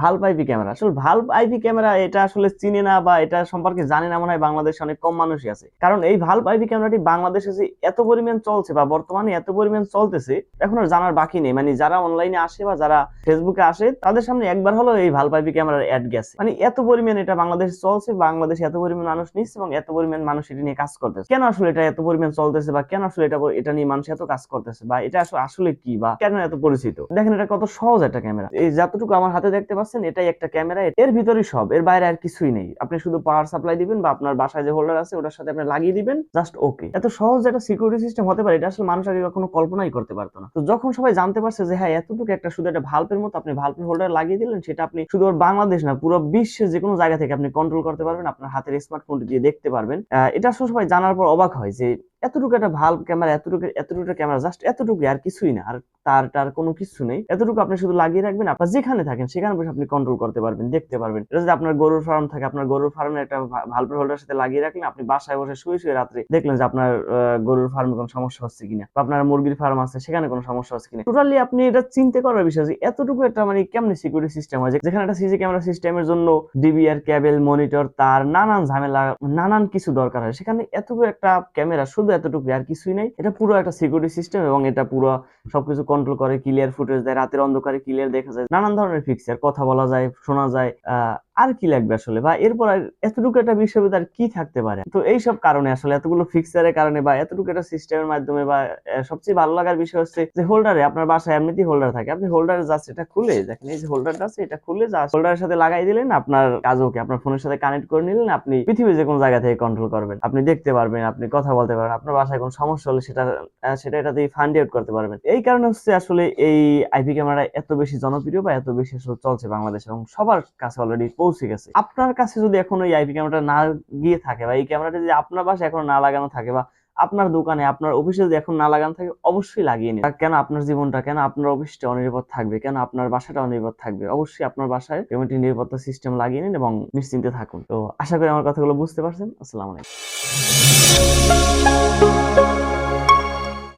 Valve IP camera আসলে valve IP camera এটা আসলে চিনে না বা এটা সম্পর্কে জানে না, মনে হয় বাংলাদেশে অনেক কম মানুষই আছে। কারণ এই ভাল্ব আইপি ক্যামেরাটি বাংলাদেশে যে এত পরিমাণ চলছে বা বর্তমানে এত পরিমাণ চলতেছে, এখন আর জানার বাকি নেই। মানে যারা অনলাইনে আসে বা যারা ফেসবুকে আসে, তাদের সামনে একবার হলো এই ভাল্ব আইপি ক্যামেরার অ্যাড গেছে। মানে এত পরিমাণ এটা বাংলাদেশে চলছে, বাংলাদেশে এত পরিমাণ মানুষ নিচ্ছে এবং এত পরিমাণ মানুষ এটা নিয়ে কাজ করতেছে। কেন আসলে এটা এত পরিমাণ চলতেছে বা কেন আসলে এটা এটা নিয়ে মানুষ এত কাজ করতেছে বা এটা আসলে কি বা কেন এত পরিচিত? দেখেন এটা কত সহজ একটা ক্যামেরা এই যতটুকু আমার হাতে দেখতে পাচ্ছেন, এটাই একটা ক্যামেরা, এর ভিতরেই সব, এর বাইরে আর কিছুই নেই। আপনি শুধু পাওয়ার সাপ্লাই দিবেন বা আপনার বাসায় যে হোল্ডার আছে, ওটার সাথে আপনি লাগিয়ে দিবেন জাস্ট ওকে এত সহজ একটা সিকিউরিটি সিস্টেম হতে পারে, এটা আসলে মানুষ আগে কখনো কল্পনাই করতে পারতো না। তো যখন সবাই জানতে পারছে যে হ্যাঁ এতটুকু একটা শুধু একটা ভাল্পের মতো আপনি ভাল্পের হোল্ডার লাগিয়ে দিলেন, সেটা আপনি শুধু বাংলাদেশ না, পুরো বিশ্বের যে কোনো জায়গা থেকে আপনি কন্ট্রোল করতে পারবেন, আপনার হাতের স্মার্টফোনটি দিয়ে দেখতে পারবেন। এটা আসলে সবাই জানার পর অবাক হয় যে এতটুকু একটা ভাল্ব ক্যামেরা এতটুকু এতটুকু ক্যামেরা জাস্ট এতটুকু আর কিছুই না। আর তার টার কোনো কিছু নেই। এতটুকু আপনি শুধু লাগিয়ে রাখবেন আপনার যেখানে থাকেন, সেখানে বসে আপনি কন্ট্রোল করতে পারবেন, দেখতে পারবেন। এটা যদি আপনার গরুর ফার্ম থাকে, আপনার গরুর ফার্মের একটা ভাল্বের হোল্ডার সাথে লাগিয়ে রাখলেন, আপনি বাসায় বসে শুয়ে শুয়ে রাত্রে দেখলেন যে আপনার গরুর ফার্মে কোনো সমস্যা হচ্ছে কিনা, বা আপনার মুরগির ফার্ম আছে, সেখানে কোনো সমস্যা হচ্ছে কিনা। টোটালি আপনি এটা চিন্তা করার বিষয় যে এতটুকু একটা মানে কেমনি সিকিউরিটি সিস্টেম হয়? যেখানে একটা সিসি ক্যামেরা সিস্টেমের জন্য ডিবিআর কেবল মনিটর তার নানান ঝামেলা, নানান কিছু দরকার হয়। সেখানে এতটুকু একটা ক্যামেরা শুধু এতটুকু আর কিছুই নাই। এটা পুরো একটা সিকিউরিটি সিস্টেম এবং এটা পুরো সবকিছু কন্ট্রোল করে ক্লিয়ার ফুটেজ দেয় রাতের অন্ধকারে ক্লিয়ার দেখা যায় নানান ধরনের ফিক্সার কথা বলা যায় শোনা যায় আহ, আর কি লাগবে আসলে? বা এরপর এতটুকু একটা বিষয় আর কি থাকতে পারে? তো এইসব কারণে আসলে এতগুলো ফিক্সারের কারণে বা এতটুকু একটা সিস্টেমের মাধ্যমে বা সবচেয়ে ভালো লাগার বিষয় হচ্ছে যে হোল্ডারে আপনার বাসায় এমনিতেই হোল্ডার থাকে। আপনি হোল্ডারে জাস্ট এটা খুলে, দেখেন এই যে হোল্ডারটা আছে, এটা খুলে জাস্ট হোল্ডারের সাথে লাগাই দিলেন, আপনার কাজ ওকে আপনার ফোনের সাথে কানেক্ট করে নিলেন, আপনি পৃথিবীর যে কোনো জায়গা থেকে কন্ট্রোল করবেন। আপনি দেখতে পারবেন, আপনি কথা বলতে পারবেন, আপনার বাসায় কোনো সমস্যা হলে সেটা সেটা এটা দিয়ে ফাইন্ড আউট করতে পারবেন। এই কারণে হচ্ছে আসলে এই আইপি ক্যামেরা এত বেশি জনপ্রিয় বা এত বেশি আসলে চলছে বাংলাদেশে এবং সবার কাছে অলরেডি পৌঁছে গেছে। আপনার কাছে যদি এখন ওই আইপি ক্যামেরাটা না গিয়ে থাকে বা এই ক্যামেরাটা যদি আপনার বাসায় এখন না লাগানো থাকে বা আপনার দোকানে, আপনার অফিসে যদি এখন না লাগানো থাকে, অবশ্যই লাগিয়ে নিন। কেন আপনার জীবনটা, কেন আপনার অফিসটা অনিরাপদ থাকবে? কেন আপনার বাসাটা অনিরাপদ থাকবে? অবশ্যই আপনার বাসায় পেমেন্ট নিরাপত্তা সিস্টেম লাগিয়ে নিন এবং নিশ্চিন্তে থাকুন। তো আশা করি আমার কথাগুলো বুঝতে পারছেন। আসসালামু আলাইকুম।